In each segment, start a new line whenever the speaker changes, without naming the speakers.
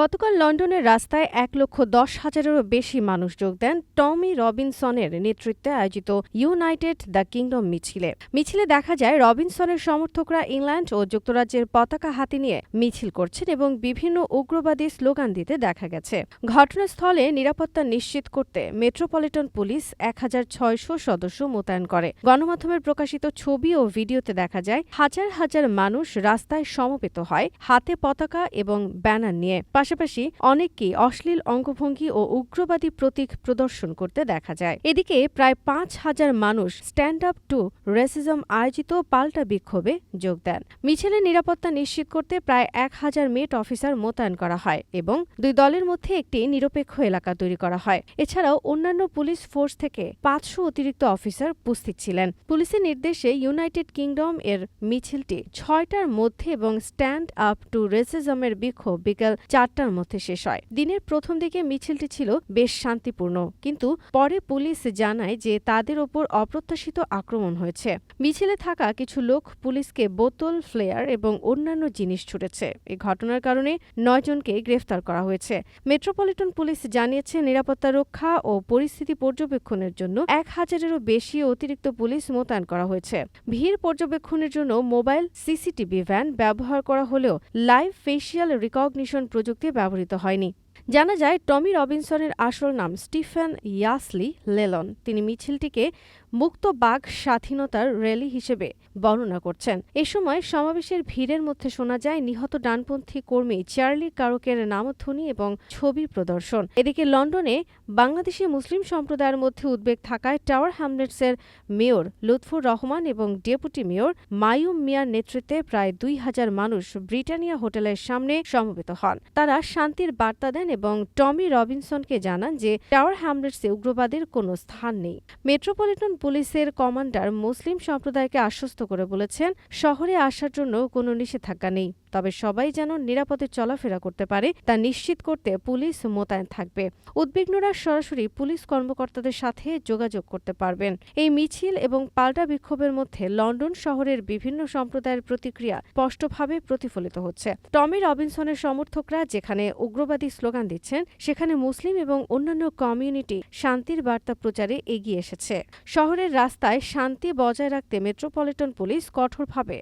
গতকাল লন্ডনের রাস্তায় এক লক্ষ দশ হাজারেরও বেশি মানুষ যোগ দেন টমি রবিনসনের নেতৃত্বে আয়োজিত ইউনাইটেড দ্য কিংডম মিছিলে। মিছিলে দেখা যায় রবিনসনের সমর্থকরা ইংল্যান্ড ও যুক্তরাজ্যের পতাকা হাতে নিয়ে মিছিল করছেন এবং বিভিন্ন উগ্রবাদী স্লোগান দিতে দেখা গেছে। ঘটনাস্থলে নিরাপত্তা নিশ্চিত করতে মেট্রোপলিটন পুলিশ এক হাজার ছয়শো সদস্য মোতায়েন করে। গণমাধ্যমের প্রকাশিত ছবি ও ভিডিওতে দেখা যায়, হাজার হাজার মানুষ রাস্তায় সমবেত হয়, হাতে পতাকা এবং ব্যানার নিয়ে। পাশাপাশি অনেককেই অশ্লীল অঙ্গভঙ্গি ও উগ্রবাদী প্রতীক প্রদর্শন করতে দেখা যায়। এদিকে প্রায় পাঁচ হাজার মানুষ স্ট্যান্ড আপ টু রেসিজম আয়োজিত পাল্টা বিক্ষোভে যোগ দেন। মিছিলের নিরাপত্তা নিশ্চিত করতে প্রায় এক হাজার মেট অফিসার মোতায়েন করা হয় এবং দুই দলের মধ্যে একটি নিরপেক্ষ এলাকা তৈরি করা হয়। এছাড়াও অন্যান্য পুলিশ ফোর্স থেকে পাঁচশো অতিরিক্ত অফিসার উপস্থিত ছিলেন। পুলিশের নির্দেশে ইউনাইটেড কিংডম এর মিছিলটি ছয়টার মধ্যে এবং স্ট্যান্ড আপ টু রেসিজমের বিক্ষোভ বিকেল চারটার মধ্যে শেষ হয়। দিনের প্রথম দিকে মিছিলটি ছিল বেশ শান্তিপূর্ণ, কিন্তু পরে পুলিশ জানায় যে তাদের ওপর অপ্রত্যাশিত আক্রমণ হয়েছে। মিছিলে থাকা কিছু লোক পুলিশকে বোতল, ফ্লেয়ার এবং অন্যান্য জিনিস ছুটেছে এই ঘটনার কারণে নয়জনকে গ্রেফতার করা হয়েছে। মেট্রোপলিটন পুলিশ জানিয়েছে, নিরাপত্তা রক্ষা ও পরিস্থিতি পর্যবেক্ষণের জন্য এক হাজারেরও বেশি অতিরিক্ত পুলিশ মোতায়েন করা হয়েছে। ভিড় পর্যবেক্ষণের জন্য মোবাইল, সিসিটিভি ভ্যান ব্যবহার করা হলেও লাইভ ফেসিয়াল রিকগনিশন প্রযুক্তি ব্যবহৃত হয়নি। জানা যায়, টমি রবিনসনের আসল নাম স্টিফেন ইয়াসলি লেলন। তিনি মিছিলটিকে মুক্ত বাঘ স্বাধীনতার র্যালি হিসেবে বর্ণনা করছেন। এ সময় সমাবেশের ভিড়ের মধ্যে শোনা যায়, নিহত ডানপন্থী কর্মী চার্লি কারকের নামধ্বনি এবং ছবি প্রদর্শন। এদিকে লন্ডনে বাংলাদেশি মুসলিম সম্প্রদায়ের মধ্যে উদ্বেগ থাকায় টাওয়ার হ্যামলেটসের মেয়র লুৎফুর রহমান এবং ডেপুটি মেয়র মায়ুম মিয়ার নেতৃত্বে প্রায় দুই হাজার মানুষ ব্রিটানিয়া হোটেলের সামনে সমবেত হন। তারা শান্তির বার্তা দেন এবং টমি রবিনসনকে জানান যে টাওয়ার হ্যামলেটসে উগ্রবাদের কোনো স্থান নেই। মেট্রোপলিটন পুলিশের কমান্ডার মুসলিম সম্প্রদায়কে আশ্বস্ত করে বলেছেন, শহরে আসার জন্য কোনো নিষেধাজ্ঞা নেই। তবে সবাই যেন নিরাপদে চলাফেরা করতে পারে, তা নিশ্চিত করতে পুলিশ মোতায়েন থাকবে। উদ্বিগ্নরা সরাসরি পুলিশ কর্মকর্তাদের সাথে যোগাযোগ করতে পারবেন। এই মিছিল এবং পাল্টা বিক্ষোভের মধ্যে লন্ডন শহরের বিভিন্ন সম্প্রদায়ের প্রতিক্রিয়া স্পষ্টভাবে প্রতিফলিত হচ্ছে। টমি রবিনসনের সমর্থকরা যেখানে উগ্রবাদী স্লোগান দিচ্ছেন, সেখানে মুসলিম এবং অন্যান্য কমিউনিটি শান্তির বার্তা প্রচারে এগিয়ে এসেছে। শহরের রাস্তায় শান্তি বজায় রাখতে মেট্রোপলিটন পুলিশ কঠোরভাবে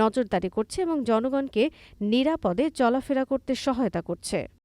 নজরদারি করছে এবং জনগণকে নিরাপদে চলাফেরা করতে সহায়তা করছে।